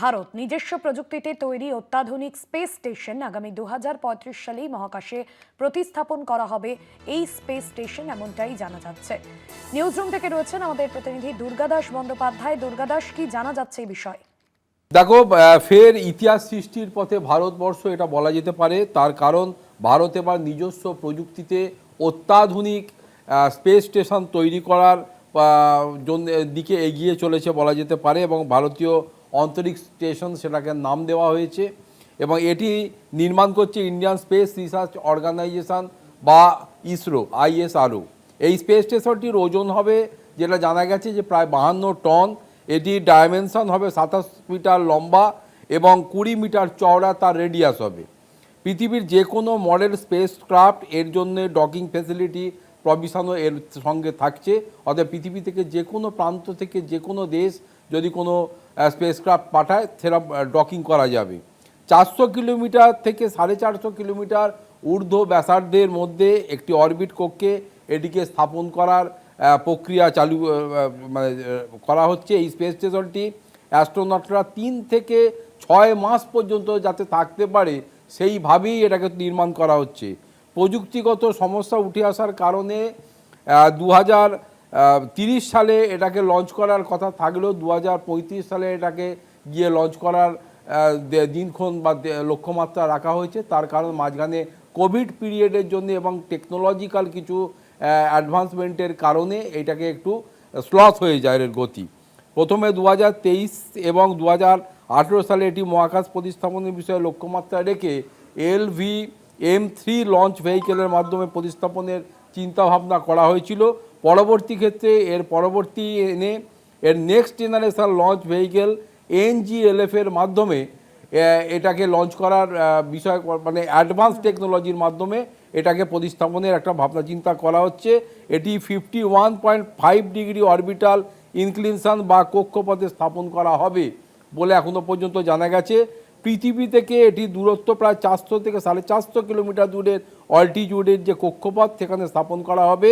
ভারত নিজস্ব প্রযুক্তিতে তৈরি অত্যাধুনিক স্পেস স্টেশন আগামী দু সালেই মহাকাশে প্রতিস্থাপন করা হবে। এই স্পেস স্টেশন এমনটাই জানা যাচ্ছে। নিউজ রুম থেকে রয়েছেন আমাদের প্রতিনিধি দুর্গাদাস বন্দ্যোপাধ্যায়। দুর্গাদাস কি জানা যাচ্ছে এই বিষয়ে? দেখো ফের ইতিহাস সৃষ্টির পথে ভারতবর্ষ এটা বলা যেতে পারে। তার কারণ, ভারত এবার নিজস্ব প্রযুক্তিতে অত্যাধুনিক স্পেস স্টেশন তৈরি করার জন্য দিকে এগিয়ে চলেছে বলা যেতে পারে এবং ভারতীয় অন্তরিক্ষ স্টেশন সেটাকে নাম দেওয়া হয়েছে এবং এটি নির্মাণ করছে ইন্ডিয়ান স্পেস রিসার্চ অর্গানাইজেশন বা ইসরো, আইএসআরও। এই স্পেস স্টেশনটির ওজন হবে, যেটা জানা গেছে যে প্রায় বাহান্ন টন, এটি ডাইমেনশন হবে সাতাশ মিটার লম্বা এবং কুড়ি মিটার চওড়া, তার রেডিয়াস হবে। পৃথিবীর যে কোনো মডেল স্পেস ক্রাফট এর জন্য ডকিং ফেসিলিটি প্রভিশনও এর সঙ্গে থাকছে। অর্থাৎ পৃথিবী থেকে যে কোনো প্রান্ত থেকে যে কোনো দেশ যদি কোনো স্পেস ক্রাফট পাঠায় সেরা ডকিং করা যাবে। চারশো কিলোমিটার থেকে সাড়ে চারশো কিলোমিটার ঊর্ধ্ব ব্যাসার্ধের মধ্যে একটি অরবিট কক্ষে এটিকে স্থাপন করার প্রক্রিয়া চালু মানে করা হচ্ছে এই স্পেস স্টেশনটি অ্যাস্ট্রোনটরা তিন থেকে ছয় মাস পর্যন্ত যাতে থাকতে পারে, সেইভাবেই এটাকে নির্মাণ করা হচ্ছে। প্রযুক্তিগত সমস্যা উঠে আসার কারণে দু হাজার তিরিশ সালে এটাকে লঞ্চ করার কথা থাকলেও দু হাজার পঁয়ত্রিশ সালে এটাকে গিয়ে লঞ্চ করার দিনক্ষণ বা লক্ষ্যমাত্রা রাখা হয়েছে। তার কারণ মাঝখানে কোভিড পিরিয়ডের জন্য এবং টেকনোলজিক্যাল কিছু অ্যাডভান্সমেন্টের কারণে এটাকে একটু স্লথ হয়ে যায় এর গতি। প্রথমে দু হাজার তেইশ এবং দু হাজার আঠেরো সালে এটি মহাকাশ প্রতিস্থাপনের বিষয়ে লক্ষ্যমাত্রা রেখে এলভি এম থ্রি লঞ্চ ভেহিকেলের মাধ্যমে প্রতিস্থাপনের চিন্তাভাবনা করা হয়েছিল। পরবর্তী ক্ষেত্রে, এর পরবর্তী এনে, এর next generation launch vehicle NGLV এর মাধ্যমে এটাকে লঞ্চ করার বিষয় মানে অ্যাডভান্স টেকনোলজির মাধ্যমে এটাকে প্রতিস্থাপনের একটা ভাবনা চিন্তা করা হচ্ছে। এটি fifty one point five degree orbital inclination বা কক্ষপথে স্থাপন করা হবে বলে এখনও পর্যন্ত জানা গেছে। পৃথিবী থেকে এটি দূরত্ব প্রায় চারশো থেকে সাড়ে চারশো কিলোমিটার দূরের অল্টিটিউডের যে কক্ষপথ সেখানে স্থাপন করা হবে।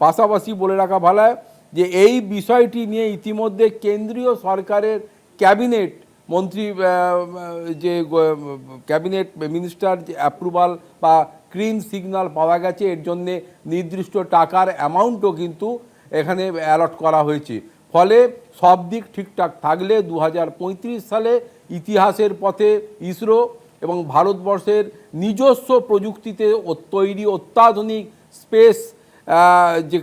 পাশাপাশি বলে রাখা ভালো যে এই বিষয়টি নিয়ে ইতিমধ্যে কেন্দ্রীয় সরকারের ক্যাবিনেট মন্ত্রী যে ক্যাবিনেট মিনিস্টার যে অ্যাপ্রুভাল বা গ্রিন সিগন্যাল পাওয়া গেছে, এর জন্যে নির্দিষ্ট টাকার অ্যামাউন্টও কিন্তু এখানে অ্যালট করা হয়েছে। ফলে সব দিক ঠিকঠাক থাকলে দু হাজার পঁয়ত্রিশ সালে ইতিহাসের পথে ইসরো এবং ভারতবর্ষের নিজস্ব প্রযুক্তিতে তৈরি অত্যাধুনিক স্পেস যে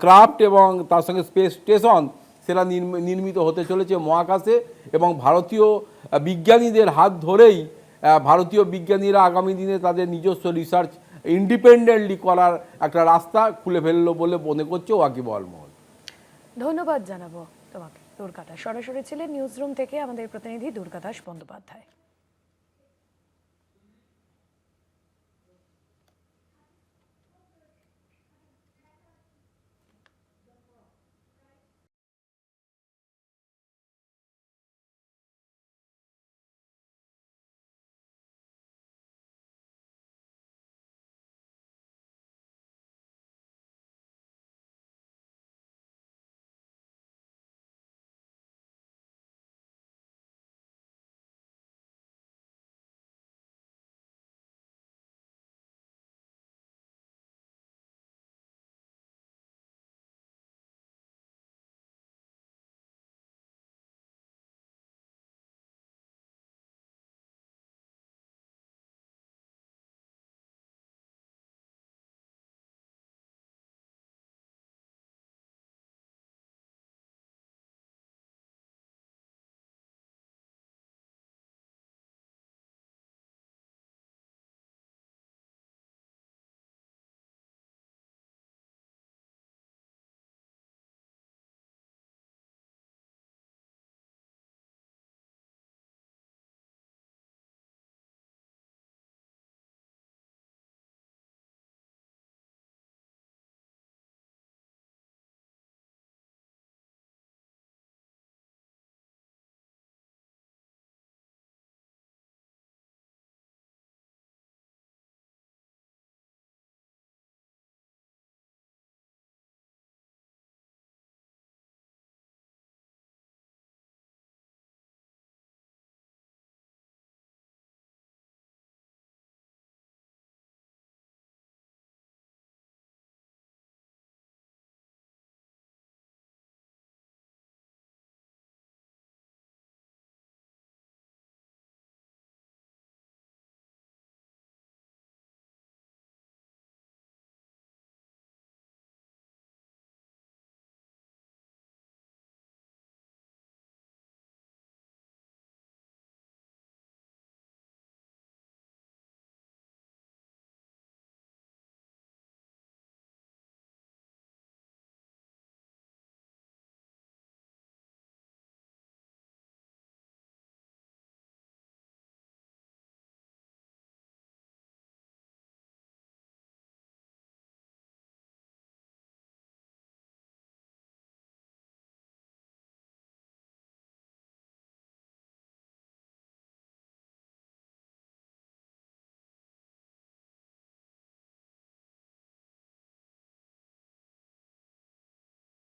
ক্রাফট এবং তার সঙ্গে স্পেস স্টেশন, সেটা নির্ম- নির্মিত হতে চলেছে মহাকাশে এবং ভারতীয় বিজ্ঞানীদের হাত ধরেই ভারতীয় বিজ্ঞানীরা আগামী দিনে তাদের নিজস্ব রিসার্চ ইন্ডিপেন্ডেন্টলি করার একটা রাস্তা খুলে ফেলল বলে মনে করছে ওয়াকিবহল মহল। ধন্যবাদ জানাব তোমাকে। দুর্গাদাস। সরাসরি ছিলেন নিউজরুম থেকে আমাদের প্রতিনিধি দুর্গাদাস বন্দ্যোপাধ্যায়।